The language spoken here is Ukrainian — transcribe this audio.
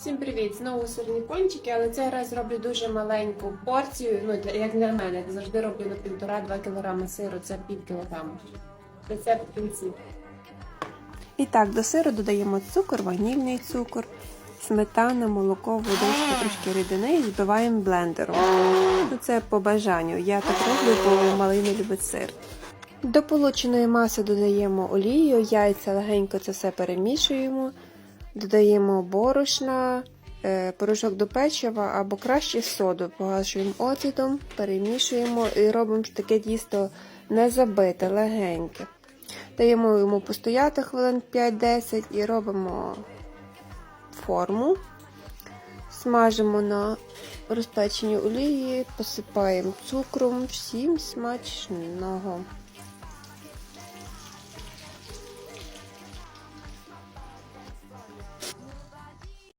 Всім привіт! Знову сирні пончики, але цей раз роблю дуже маленьку порцію. Ну, як для мене, завжди роблю на півтора-два кілограми сиру, це пів кілограму. Рецепт кінці. І так, до сиру додаємо цукор, ванільний цукор, сметана, молоко, водичку, трошки рідини і збиваємо блендером. Ну, це по бажанню. Я так роблю, бо малий не любить сир. До полученої маси додаємо олію, яйця легенько це все перемішуємо. Додаємо борошна, е, порошок до печива або краще соду. Погашуємо оцетом, перемішуємо і робимо таке тісто не забите, легеньке. Даємо йому постояти хвилин 5-10 і робимо форму. Смажимо на розпеченій олії, посипаємо цукром, всім смачного.